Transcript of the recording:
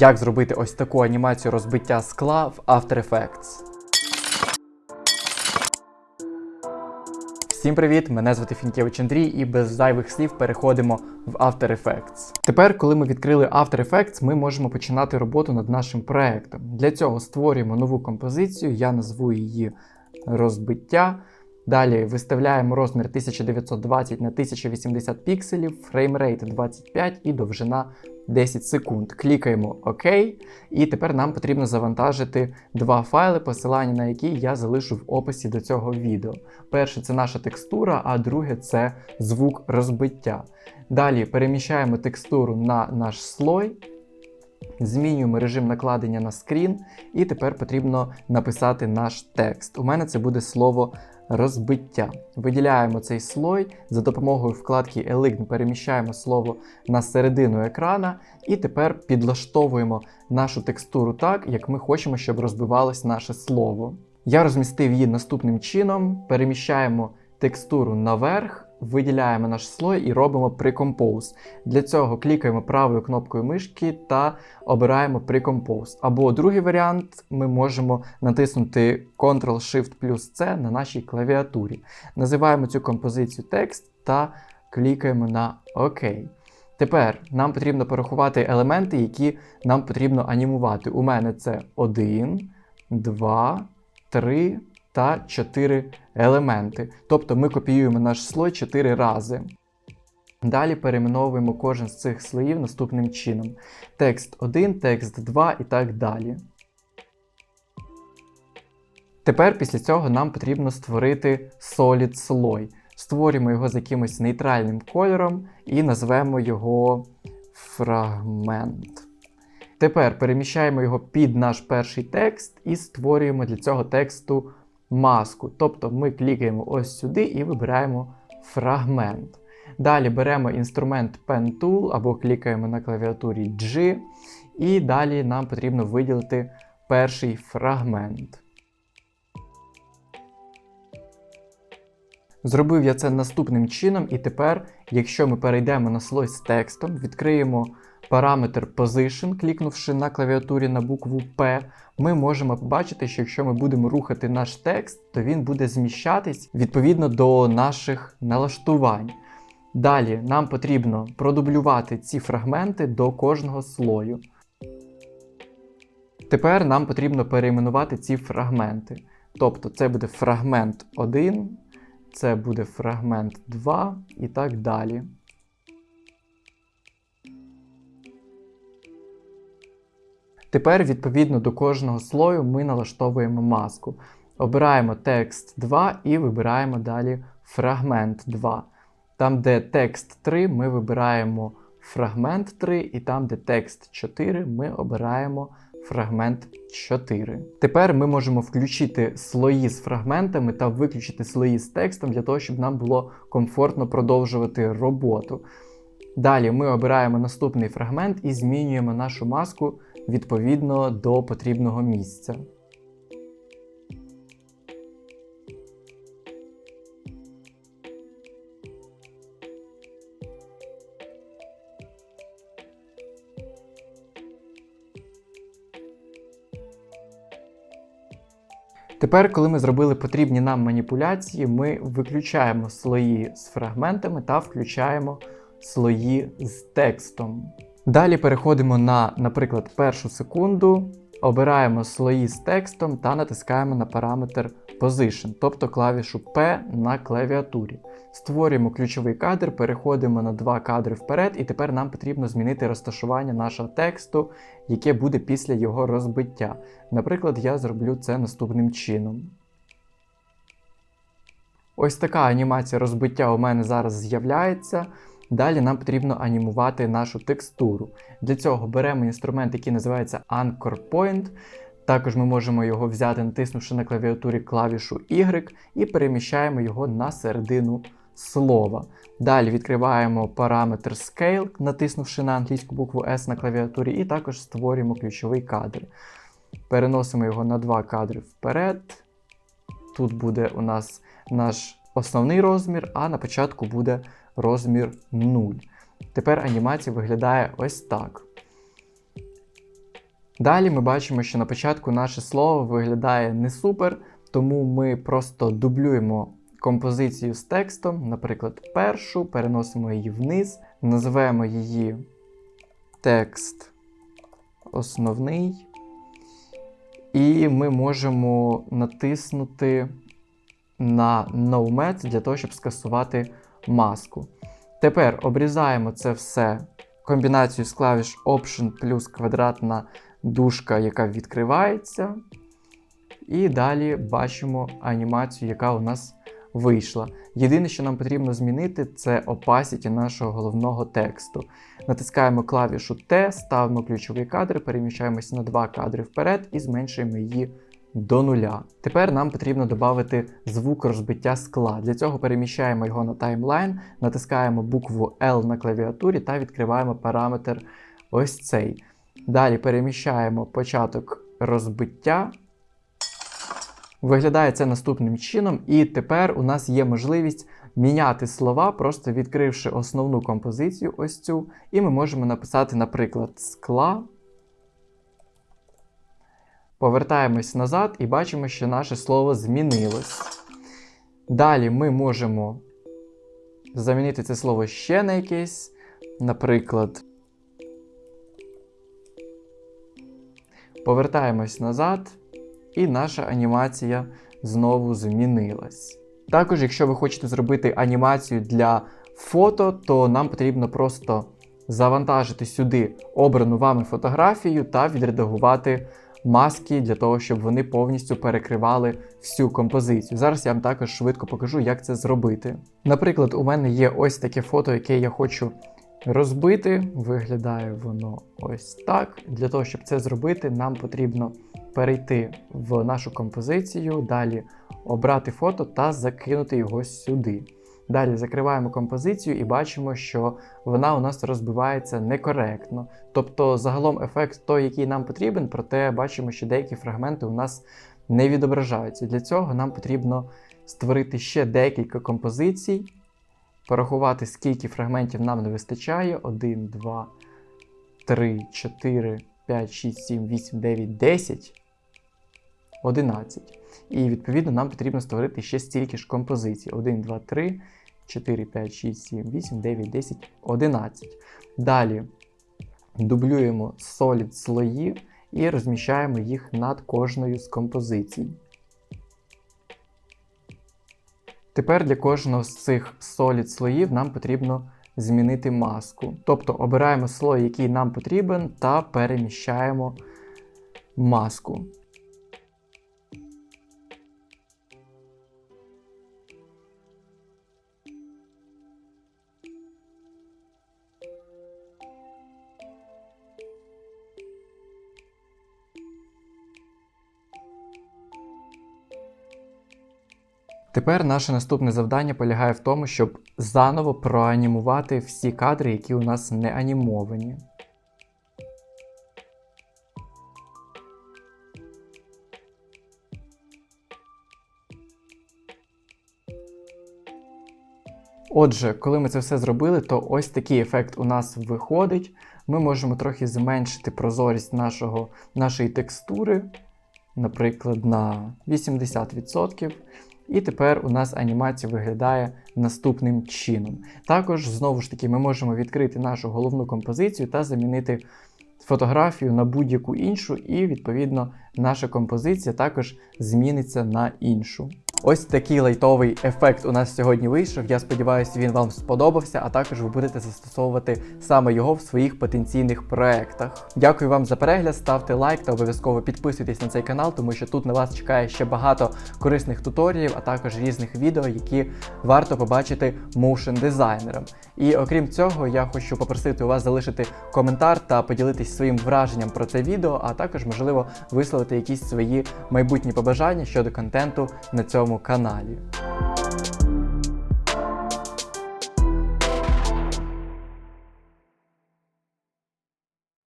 Як зробити ось таку анімацію розбиття скла в After Effects. Всім привіт! Мене звати Фінкевич Андрій, і без зайвих слів переходимо в After Effects. Тепер, коли ми відкрили After Effects, ми можемо починати роботу над нашим проектом. Для цього створюємо нову композицію, я назву її розбиття. Далі виставляємо розмір 1920 на 1080 пікселів, фреймрейт 25 і довжина 10 секунд. Клікаємо ОК. І тепер нам потрібно завантажити два файли, посилання на які я залишу в описі до цього відео. Перше це наша текстура, а друге це звук розбиття. Далі переміщаємо текстуру на наш слой. Змінюємо режим накладення на скрін, і тепер потрібно написати наш текст. У мене це буде слово розбиття. Виділяємо цей слой за допомогою вкладки Elign переміщаємо слово на середину екрана, і тепер підлаштовуємо нашу текстуру так, як ми хочемо, щоб розбивалось наше слово. Я розмістив її наступним чином: переміщаємо текстуру наверх. Виділяємо наш слой і робимо Pre-Compose. Для цього клікаємо правою кнопкою мишки та обираємо Pre-Compose. Або другий варіант, ми можемо натиснути Ctrl-Shift плюс C на нашій клавіатурі. Називаємо цю композицію текст та клікаємо на ОК. Тепер нам потрібно порахувати елементи, які нам потрібно анімувати. У мене це 1, 2, 3 та 4 елементи. Тобто ми копіюємо наш слой 4 рази. Далі перейменовуємо кожен з цих слоїв наступним чином: текст 1, текст 2 і так далі. Тепер після цього нам потрібно створити Solid слой. Створюємо його з якимось нейтральним кольором і назвемо його фрагмент. Тепер переміщаємо його під наш перший текст і створюємо для цього тексту маску. Тобто ми клікаємо ось сюди і вибираємо фрагмент. Далі беремо інструмент Pen Tool або клікаємо на клавіатурі G, і далі нам потрібно виділити перший фрагмент. Зробив я це наступним чином, і тепер, якщо ми перейдемо на слой з текстом, відкриємо параметр Position, клікнувши на клавіатурі на букву P, ми можемо побачити, що якщо ми будемо рухати наш текст, то він буде зміщатись відповідно до наших налаштувань. Далі нам потрібно продублювати ці фрагменти до кожного слою. Тепер нам потрібно перейменувати ці фрагменти. Тобто це буде фрагмент 1, це буде фрагмент 2 і так далі. Тепер, відповідно до кожного слою, ми налаштовуємо маску. Обираємо текст 2 і вибираємо далі фрагмент 2. Там, де текст 3, ми вибираємо фрагмент 3, і там, де текст 4, ми обираємо фрагмент 4. Тепер ми можемо включити слої з фрагментами та виключити слої з текстом для того, щоб нам було комфортно продовжувати роботу. Далі ми обираємо наступний фрагмент і змінюємо нашу маску відповідно до потрібного місця. Тепер, коли ми зробили потрібні нам маніпуляції, ми виключаємо слої з фрагментами та включаємо слої з текстом. Далі переходимо на, наприклад, першу секунду, обираємо слої з текстом та натискаємо на параметр Position, тобто клавішу P на клавіатурі. Створюємо ключовий кадр, переходимо на два кадри вперед, і тепер нам потрібно змінити розташування нашого тексту, яке буде після його розбиття. Наприклад, я зроблю це наступним чином. Ось така анімація розбиття у мене зараз з'являється. Далі нам потрібно анімувати нашу текстуру. Для цього беремо інструмент, який називається Anchor Point. Також ми можемо його взяти, натиснувши на клавіатурі клавішу Y і переміщаємо його на середину слова. Далі відкриваємо параметр Scale, натиснувши на англійську букву S на клавіатурі, і також створюємо ключовий кадр. Переносимо його на два кадри вперед. Тут буде у нас наш основний розмір, а на початку буде розмір 0. Тепер анімація виглядає ось так. Далі ми бачимо, що на початку наше слово виглядає не супер, тому ми просто дублюємо композицію з текстом, наприклад, першу, переносимо її вниз, називаємо її текст основний. І ми можемо натиснути на No для того, щоб скасувати маску. Тепер обрізаємо це все комбінацію з клавіш Option плюс квадратна дужка, яка відкривається. І далі бачимо анімацію, яка у нас вийшла. Єдине, що нам потрібно змінити, це opacity нашого головного тексту. Натискаємо клавішу T, ставимо ключовий кадр, переміщаємося на два кадри вперед і зменшуємо її до нуля. Тепер нам потрібно додати звук розбиття скла. Для цього переміщаємо його на таймлайн, натискаємо букву L на клавіатурі та відкриваємо параметр ось цей. Далі переміщаємо початок розбиття. Виглядає це наступним чином, і тепер у нас є можливість міняти слова, просто відкривши основну композицію, ось цю, і ми можемо написати, наприклад, скла. Повертаємось назад і бачимо, що наше слово змінилось. Далі ми можемо замінити це слово ще на якесь, наприклад, повертаємось назад, і наша анімація знову змінилась. Також, якщо ви хочете зробити анімацію для фото, то нам потрібно просто завантажити сюди обрану вами фотографію та відредагувати маски для того, щоб вони повністю перекривали всю композицію. Зараз я вам також швидко покажу, як це зробити. Наприклад, у мене є ось таке фото, яке я хочу розбити. Виглядає воно ось так. Для того, щоб це зробити, нам потрібно перейти в нашу композицію, далі обрати фото та закинути його сюди. Далі закриваємо композицію і бачимо, що вона у нас розбивається некоректно. Тобто, загалом ефект той, який нам потрібен, проте бачимо, що деякі фрагменти у нас не відображаються. Для цього нам потрібно створити ще декілька композицій, порахувати, скільки фрагментів нам не вистачає: 1, 2, 3, 4, 5, 6, 7, 8, 9, 10. 11. І відповідно нам потрібно створити ще стільки ж композицій: 1, 2, 3, 4, 5, 6, 7, 8, 9, 10, 11. Далі дублюємо solid слої і розміщаємо їх над кожною з композицій. Тепер для кожного з цих solid слоїв нам потрібно змінити маску. Тобто обираємо слой, який нам потрібен, та переміщаємо маску. Тепер наше наступне завдання полягає в тому, щоб заново проанімувати всі кадри, які у нас не анімовані. Отже, коли ми це все зробили, то ось такий ефект у нас виходить. Ми можемо трохи зменшити прозорість нашого, нашої текстури, наприклад, на 80%. І тепер у нас анімація виглядає наступним чином. Також, знову ж таки, ми можемо відкрити нашу головну композицію та замінити фотографію на будь-яку іншу, і, відповідно, наша композиція також зміниться на іншу. Ось такий лайтовий ефект у нас сьогодні вийшов. Я сподіваюся, він вам сподобався, а також ви будете застосовувати саме його в своїх потенційних проектах. Дякую вам за перегляд, ставте лайк та обов'язково підписуйтесь на цей канал, тому що тут на вас чекає ще багато корисних туторіїв, а також різних відео, які варто побачити моушен дизайнерам. І окрім цього, я хочу попросити у вас залишити коментар та поділитись своїм враженням про це відео, а також, можливо, висловити якісь свої майбутні побажання щодо контенту на цьому como canalha.